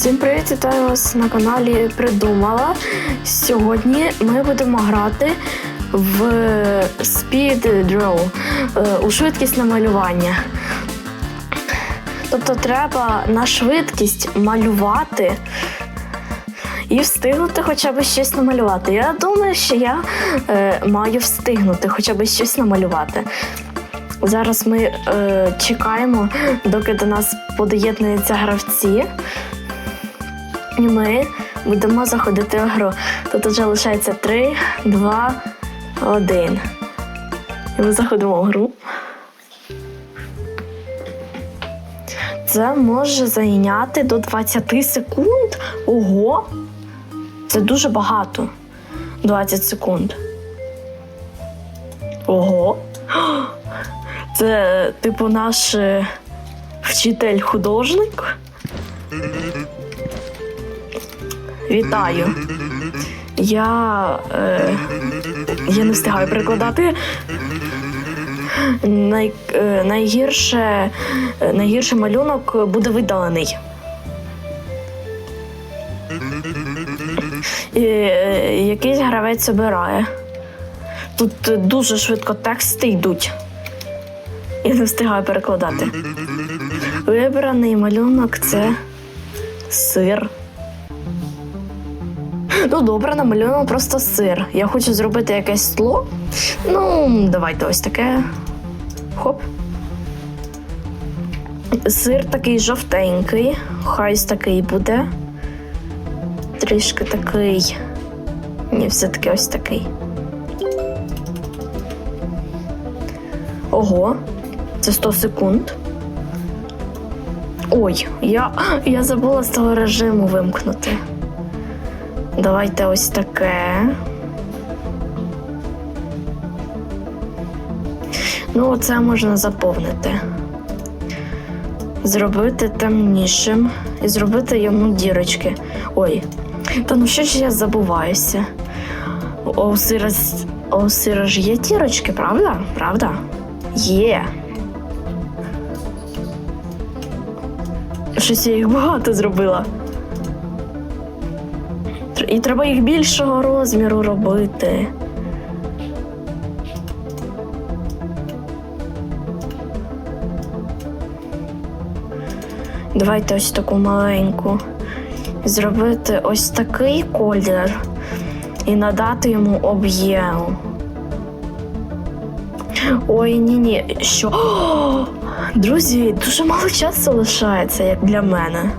Всім привіт, вітаю вас на каналі Придумала. Сьогодні ми будемо грати в Speed Draw е, у швидкісне малювання. Тобто треба на швидкість малювати і встигнути хоча б щось намалювати. Я думаю, що я е, маю встигнути хоча б щось намалювати. Зараз ми е, чекаємо, доки до нас подоєднуються гравці. І ми будемо заходити в гру. Тут вже лишається 3, 2, 1. І ми заходимо в гру. Це може зайняти до 20 секунд. Ого! Це дуже багато. 20 секунд. Ого. Це, типу, наш е, вчитель-художник. Вітаю. Я. Е, я не встигаю перекладати. Най, е, найгірше, е, найгірший малюнок буде видалений. І, е, якийсь гравець обирає. Тут дуже швидко тексти йдуть. Я не встигаю перекладати. Вибраний малюнок це сир. Ну, добре, намалюємо просто сир. Я хочу зробити якесь тло. Ну, давайте ось таке. Хоп. Сир такий жовтенький. Хай ось такий буде. Трішки такий. Ні, все-таки ось такий. Ого, це 100 секунд. Ой, я, я забула з того режиму вимкнути. Давайте ось таке. Ну, оце можна заповнити. Зробити темнішим і зробити йому дірочки. Ой, та ну що ж я забуваюся? У сира, у сира ж є дірочки, правда? Правда? Є. Щось я їх багато зробила. І треба їх більшого розміру робити. Давайте ось таку маленьку. Зробити ось такий колір і надати йому об'єм. Ой, ні, ні. Що? О, друзі, дуже мало часу лишається, як для мене.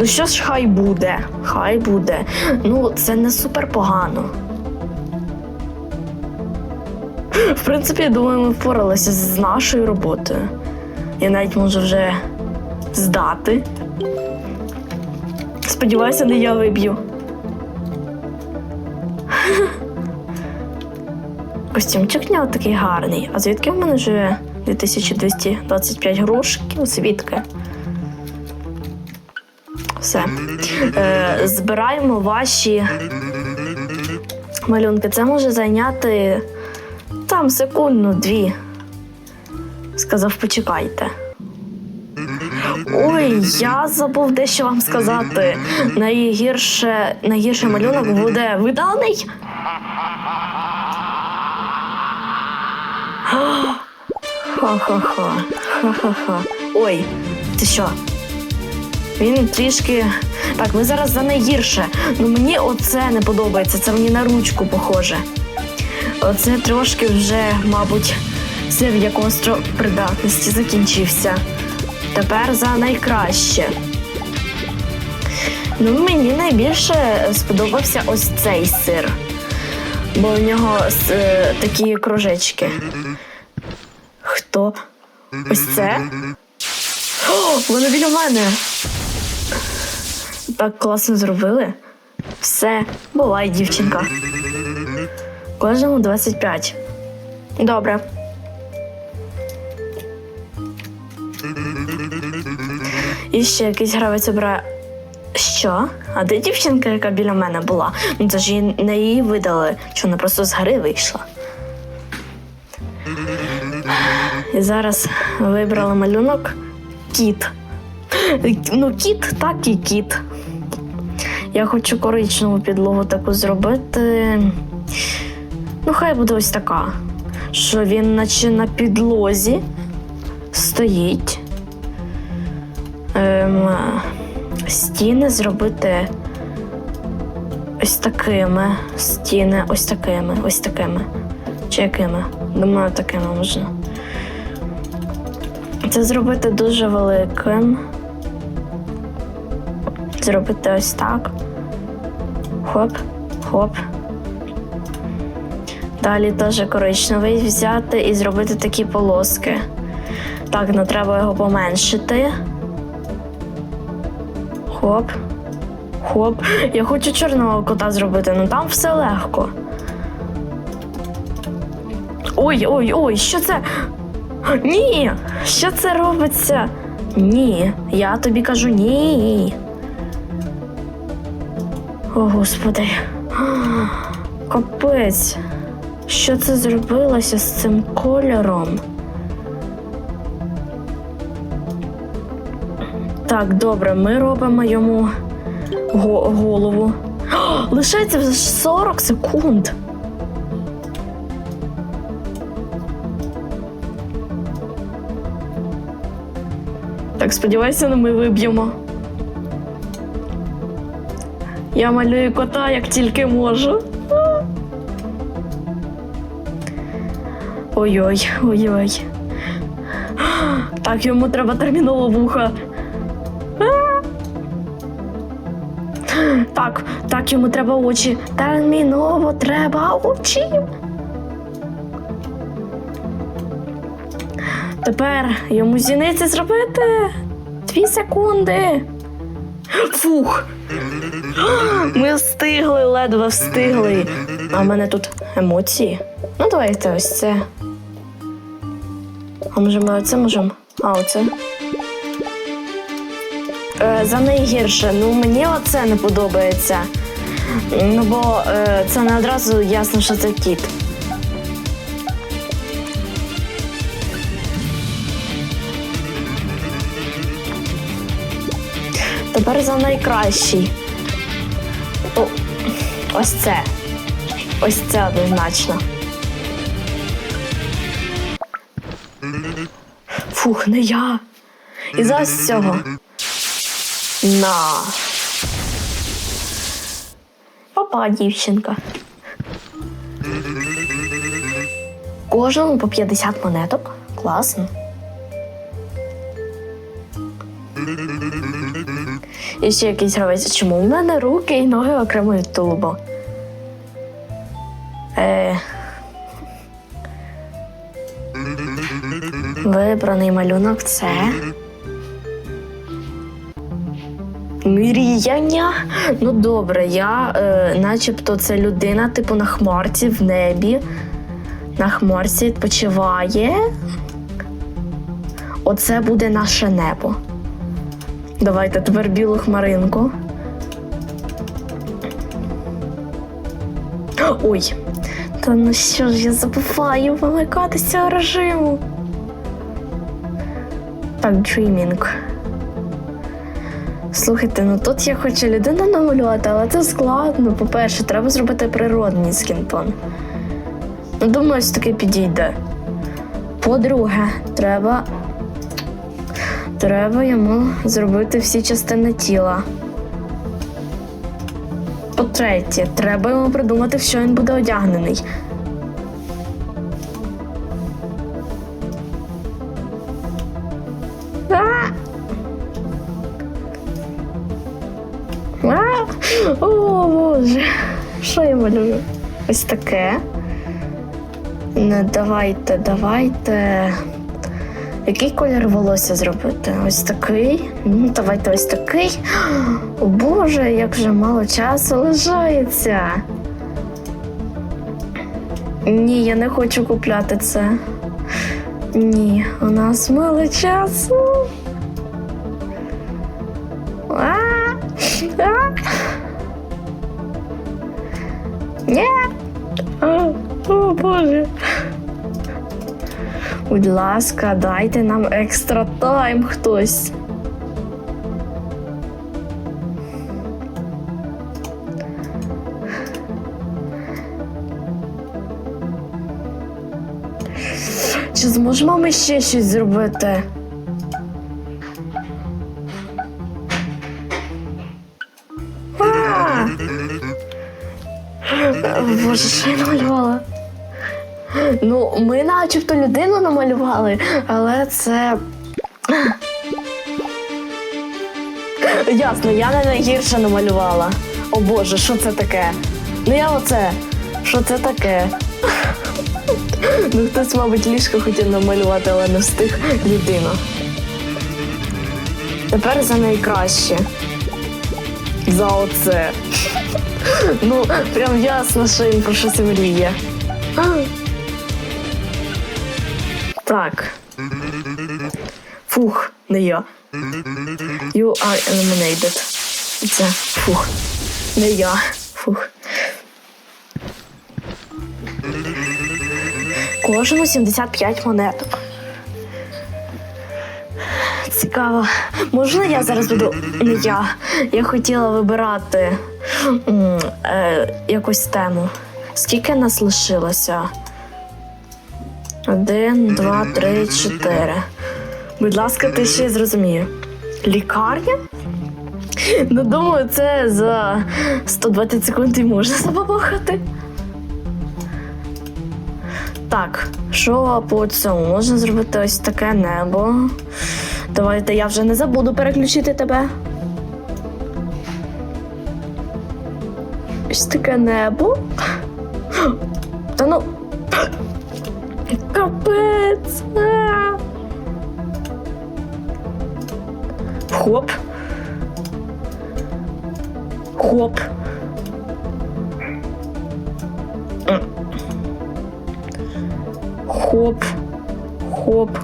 Ну що ж, хай буде, хай буде. Ну, це не супер погано. В принципі, я думаю, ми впоралися з нашою роботою. Я навіть можу вже здати. Сподіваюся, не я виб'ю. Костюмчик нього такий гарний. А звідки в мене живе 2225 грошиків? Звідки? Все. Е, збираємо ваші малюнки. Це може зайняти там секунду, дві. Сказав, почекайте. Ой, я забув дещо вам сказати. Найгірше, найгірший малюнок буде видалений. Ха-ха-ха. Ха-ха-ха. Ой, ти що? Він трішки. Так, ви зараз за найгірше. Ну мені оце не подобається, це мені на ручку похоже. Оце трошки вже, мабуть, сир якого строк придатності закінчився. Тепер за найкраще. Ну, мені найбільше сподобався ось цей сир. Бо в нього е, такі кружечки. Хто? Ось це? О, вони біля мене. Так класно зробили. Все, бувай, дівчинка. Кожному 25. Добре. І ще якийсь гравець обирає. Що? А де дівчинка, яка біля мене була? Ну це ж її не її видали, що вона просто з гри вийшла. І зараз вибрала малюнок кіт. Ну, кіт, так і кіт. Я хочу коричневу підлогу таку зробити. Ну, хай буде ось така. Що він наче на підлозі стоїть. Ем, стіни зробити ось такими. Стіни ось такими, ось такими. Чи якими? Думаю, такими можна. Це зробити дуже великим. Зробити ось так. Хоп, хоп. Далі теж коричневий взяти і зробити такі полоски. Так, ну треба його поменшити. Хоп. Хоп. Я хочу чорного кота зробити, ну там все легко. Ой, ой, ой, що це? Ні! Що це робиться? Ні, я тобі кажу ні. О, господи. Капець. Що це зробилося з цим кольором? Так, добре, ми робимо йому голову. О, лишається вже 40 секунд. Так, сподіваюся, ми виб'ємо. Я малюю кота як тільки можу. Ой-ой, ой-ой. Так, йому треба терміново вуха. Так, так, йому треба очі. Терміново треба очі. Тепер йому зіниці зробити. Дві секунди. Фух. Ми встигли, ледве встигли. А в мене тут емоції. Ну, давайте ось це. А може ми оце можемо? А, оце. Е, за найгірше. Ну, мені оце не подобається. Ну, бо е, це не одразу ясно, що це кіт. Тепер за найкращий. О, ось це. Ось це однозначно. Фух, не я. І за ось цього. На. Папа, дівчинка. Кожному по 50 монеток. Класно. І ще якийсь гравець. Чому в мене руки і ноги окремо від тулуба? Е... Вибраний малюнок це. Мріяння. Ну добре, я е, начебто це людина, типу на хмарці в небі. На хмарці відпочиває. Оце буде наше небо. Давайте тепер білу хмаринку. Ой. Та ну що ж, я забуваю вимикати з цього режиму. Так, dreaming. Слухайте, ну тут я хочу людину намалювати, але це складно. По-перше, треба зробити природний скінтон. Ну, думаю, ось таки підійде. По-друге, треба. Треба йому зробити всі частини тіла. По-третє, треба йому придумати, в що він буде одягнений. О, Боже, що я малюю? Ось таке. Не давайте, давайте. Який колір волосся зробити? Ось такий. Ну, давайте ось такий. О Боже, як вже мало часу лишається. Ні, я не хочу купляти це. Ні, у нас мало часу. А! Ні! О, Боже. Будь ласка, дайте нам екстра тайм хтось. Чи зможемо ми ще щось зробити? А! Боже, що я намалювала? Ну, ми начебто людину намалювали, але це. Ясно, я не найгірше намалювала. О Боже, що це таке? Ну я оце. Що це таке? Ну, хтось, мабуть, ліжко хотів намалювати, але не встиг людину. Тепер за найкраще. За оце. Ну, прям ясно, що він про щось мріє. Так. Фух, не я. You are eliminated. Це фух. Не я. Фух. Кожному 75 монеток. Цікаво. Можна я зараз буду. Не я. Я хотіла вибирати м, е, якусь тему. Скільки нас лишилося? Один, два, три, чотири. Будь ласка, ти ще зрозумію. Лікарня? Ну, думаю, це за 120 секунд і можна забабахати. Так, що по цьому? Можна зробити ось таке небо. Давайте я вже не забуду переключити тебе. Ось таке небо. Та ну. Капець. Хоп. Хоп. Хоп. Хоп.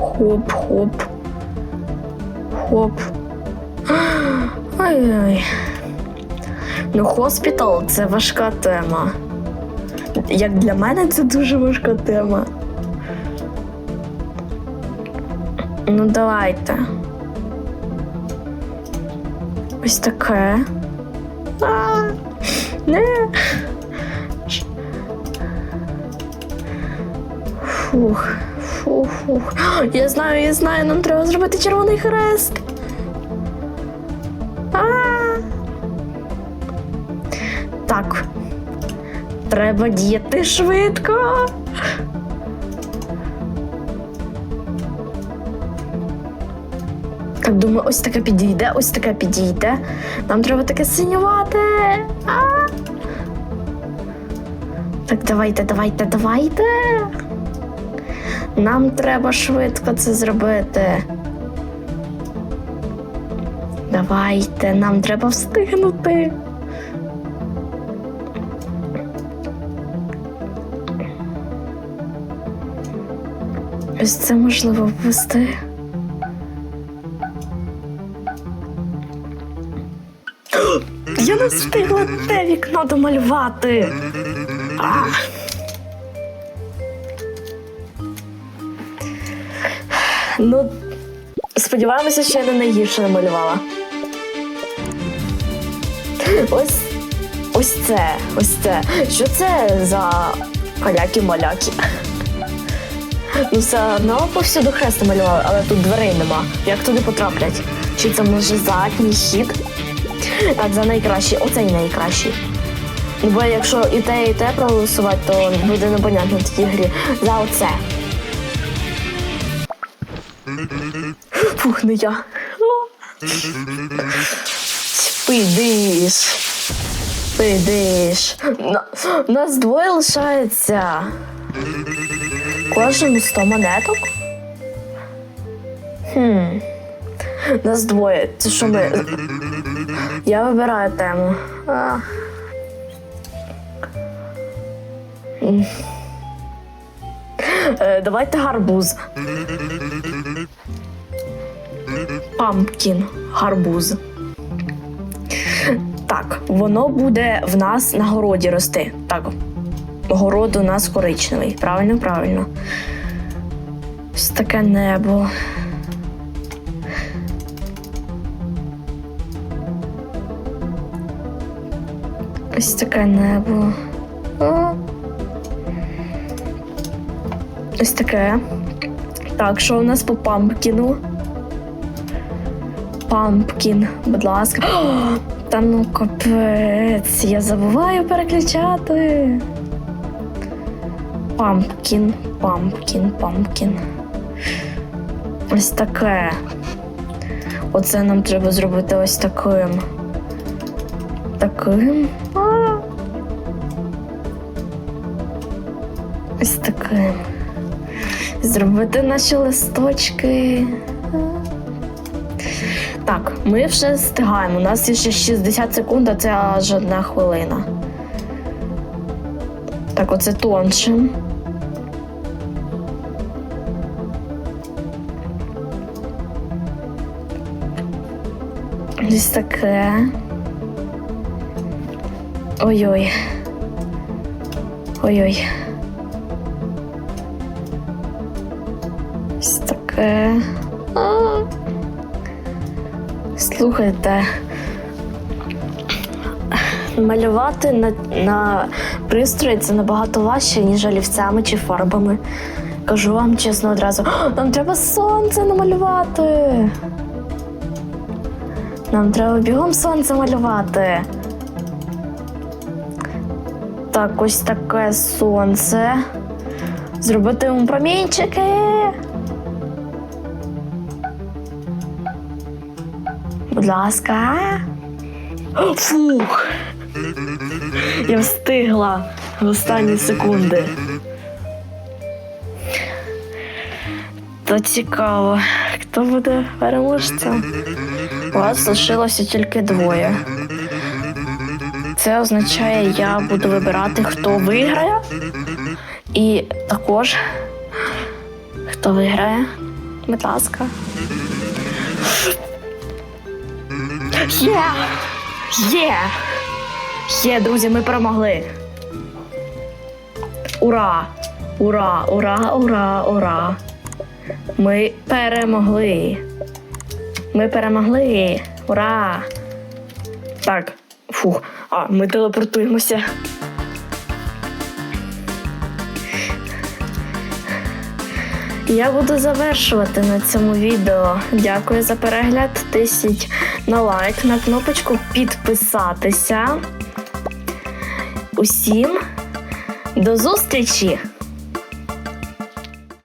Хоп, хоп. Хоп. Ай-ай. Ну, хоспітал це важка тема. Як для мене це дуже важка тема. Ну, давайте. Ось таке. А, не. Фух, фух, фух. Я знаю, я знаю, нам треба зробити червоний хрест. А. Так. Треба діяти швидко. Так, думаю, ось таке підійде, ось таке підійде. Нам треба таке синювати. А! Так, давайте, давайте, давайте. Нам треба швидко це зробити. Давайте, нам треба встигнути. Ось це можливо ввести. Я не встигла те вікно домалювати. А. Ну, сподіваємося, що я не найгірше намалювала. Ось ось це, ось це. Що це за каляки-маляки? Ну, все одно повсюду хрест намалювали, але тут дверей нема. Як туди потраплять? Чи це може задній хід? Так, за найкращий. Оцей найкращий. Ну, бо якщо і те, і те проголосувати, то буде непонятно в цій грі. За оце. Фух, не я. Пидиш. Пидиш. На- Нас двоє лишається. Кожному 100 монеток? Хм. Нас двоє. Це що ми. Я вибираю тему. А. Е, Давайте гарбуз. Пампкін. Гарбуз. Так, воно буде в нас на городі рости. Так. Город у нас коричневий. Правильно, правильно. Ось таке небо. Ось таке небо. О. Ось таке. Так, що у нас по пампкіну? Пампкін, будь ласка. О, та ну капець, я забуваю переключати. Пампкін, пампкін, пампкін. Ось таке. Оце нам треба зробити ось таким. Таким. Ось. Зробити наші листочки. Так, ми вже встигаємо. У нас є ще 60 секунд, а це аж одна хвилина. Так, оце тонше. Ось таке. Ой-ой. Ой-ой. Таке. А. Слухайте. Малювати на, на пристрої це набагато важче, ніж олівцями чи фарбами. Кажу вам чесно одразу, нам треба сонце намалювати. Нам треба бігом сонце малювати. Так, ось таке сонце. Зробити йому промінчики. Будь ласка. Фух. Я встигла в останні секунди. То цікаво, хто буде переможцем? У вас лишилося тільки двоє. Це означає, я буду вибирати, хто виграє. І також хто виграє. Будь ласка. Є! Є! Є, друзі, ми перемогли. Ура! Ура! Ура! Ура! Ура! Ми перемогли. Ми перемогли. Ура! Так, фух, а ми телепортуємося. Я буду завершувати на цьому відео. Дякую за перегляд. Тисніть на лайк, на кнопочку підписатися. Усім до зустрічі!